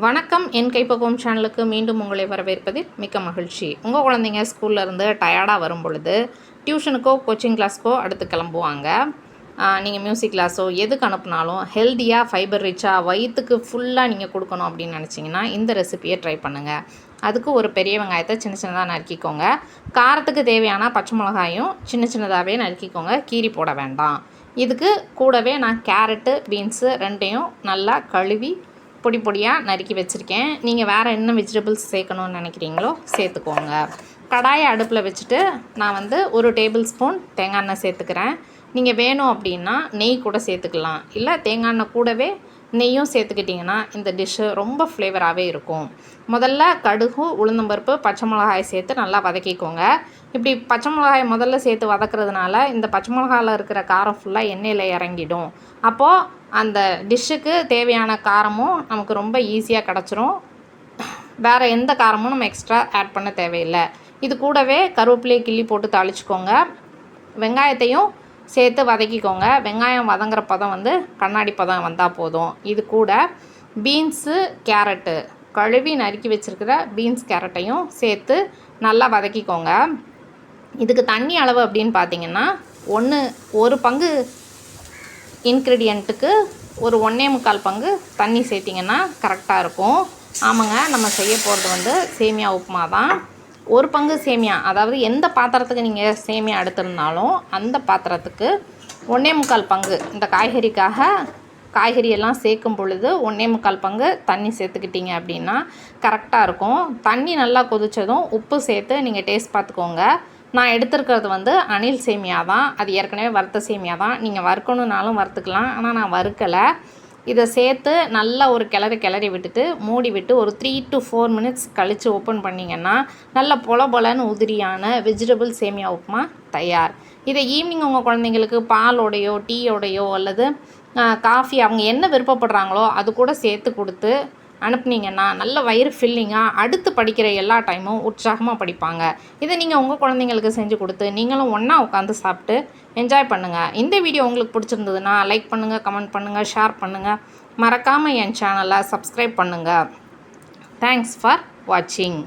வணக்கம். என் கைப்பக்குவம் சேனலுக்கு மீண்டும் உங்களை வரவேற்பதில் மிக்க மகிழ்ச்சி. உங்கள் குழந்தைங்க ஸ்கூல்லேருந்து டயர்டாக வரும் பொழுது டியூஷனுக்கோ கோச்சிங் கிளாஸ்க்கோ அடுத்து கிளம்புவாங்க. நீங்கள் மியூசிக் கிளாஸோ எதுக்கு அனுப்புனாலும் ஹெல்த்தியாக ஃபைபர் ரிச்சாக வயிற்றுக்கு ஃபுல்லாக நீங்கள் கொடுக்கணும் அப்படின்னு நினச்சிங்கன்னா இந்த ரெசிபியை ட்ரை பண்ணுங்கள் அதுக்கு ஒரு பெரிய வெங்காயத்தை சின்ன சின்னதாக நறுக்கிக்கோங்க. காரத்துக்கு தேவையான பச்சை மிளகாயும் சின்ன சின்னதாகவே நறுக்கிக்கோங்க. கீரி போட வேண்டாம். இதுக்கு கூடவே நான் கேரட்டு பீன்ஸு ரெண்டையும் நல்லா கழுவி பொடி பொடியாக நறுக்கி வச்சுருக்கேன். நீங்கள் வேறு என்ன வெஜிடபிள்ஸ் சேர்க்கணும்னு நினைக்கிறீங்களோ சேர்த்துக்கோங்க. கடாயை அடுப்பில் வச்சுட்டு நான் வந்து ஒரு டேபிள் ஸ்பூன் தேங்காய் எண்ணெய் சேர்த்துக்கிறேன். நீங்கள் வேணும் அப்படின்னா நெய் கூட சேர்த்துக்கலாம். இல்லை தேங்காய் எண்ணெய் கூடவே நெய்யும் சேர்த்துக்கிட்டிங்கன்னா இந்த டிஷ்ஷு ரொம்ப ஃப்ளேவராகவே இருக்கும். முதல்ல கடுகு உளுந்தம்பருப்பு பச்சை மிளகாய் சேர்த்து நல்லா வதக்கிக்கோங்க. இப்படி பச்சை மிளகாய் முதல்ல சேர்த்து வதக்கிறதுனால இந்த பச்சை மிளகாயில் இருக்கிற காரம் ஃபுல்லாக எண்ணெயில் இறங்கிடும். அப்போது அந்த டிஷ்ஷுக்கு தேவையான காரமும் நமக்கு ரொம்ப ஈஸியாக கிடச்சிரும். வேறு எந்த காரமும் நம்ம எக்ஸ்ட்ரா ஆட் பண்ண தேவையில்லை. இது கூடவே கருவேப்பிலையை கிள்ளி போட்டு தாளிச்சுக்கோங்க. வெங்காயத்தையும் சேர்த்து வதக்கிக்கோங்க. வெங்காயம் வதங்குற பதம் வந்து கண்ணாடி பதம் வந்தால் போதும். இது கூட பீன்ஸு கேரட்டு கழுவி நறுக்கி வச்சுருக்கிற பீன்ஸ் கேரட்டையும் சேர்த்து நல்லா வதக்கிக்கோங்க. இதுக்கு தண்ணி அளவு அப்படின்னு பார்த்தீங்கன்னா ஒன்று ஒரு பங்கு இன்க்ரீடியண்ட்டுக்கு ஒரு ஒன்றே முக்கால் பங்கு தண்ணி சேர்த்திங்கன்னா கரெக்டாக இருக்கும். ஆமாங்க நம்ம செய்ய போகிறது வந்து சேமியா உப்புமா தான் ஒரு பங்கு சேமியா அதாவது எந்த பாத்திரத்துக்கு நீங்கள் சேமியா எடுத்திருந்தாலும் அந்த பாத்திரத்துக்கு ஒன்றே முக்கால் பங்கு இந்த காய்கறிக்காக காய்கறி எல்லாம் சேர்க்கும் பொழுது ஒன்றே முக்கால் பங்கு தண்ணி சேர்த்துக்கிட்டீங்க அப்படின்னா கரெக்டாக இருக்கும். தண்ணி நல்லா கொதித்ததும் உப்பு சேர்த்து நீங்கள் டேஸ்ட் பார்த்துக்கோங்க. நான் எடுத்துருக்கிறது வந்து அணில் சேமியா தான். அது ஏற்கனவே வறுத்த சேமியா தான். நீங்கள் வறுக்கணுன்னாலும் வறுத்துக்கலாம். ஆனால் நான் வறுக்கலை. இதை சேர்த்து நல்லா ஒரு கிளறி கிளறி விட்டுட்டு மூடி விட்டு ஒரு த்ரீ டு ஃபோர் மினிட்ஸ் கழித்து ஓப்பன் பண்ணிங்கன்னா நல்ல பொல பொலன்னு உதிரியான வெஜிடபிள் சேமியா உப்புமா தயார். இதை ஈவினிங் உங்கள் குழந்தைங்களுக்கு பாலோடையோ டீயோடையோ அல்லது காஃபி அவங்க என்ன விருப்பப்படுறாங்களோ அது கூட சேர்த்து கொடுத்து அனுப்புனீங்கன்னா நல்ல வயிறு ஃபில்லிங்காக அடுத்து படிக்கிற எல்லா டைமும் உற்சாகமாக படிப்பாங்க. இதை நீங்கள் உங்கள் குழந்தைங்களுக்கு செஞ்சு கொடுத்து நீங்களும் ஒன்றா உட்காந்து சாப்பிட்டு என்ஜாய் பண்ணுங்கள் இந்த வீடியோ உங்களுக்கு பிடிச்சிருந்ததுன்னா லைக் பண்ணுங்கள் கமெண்ட் பண்ணுங்கள் ஷேர் பண்ணுங்கள் மறக்காமல் என் சேனலை சப்ஸ்கிரைப் பண்ணுங்கள் தேங்க்ஸ் ஃபார் வாட்சிங்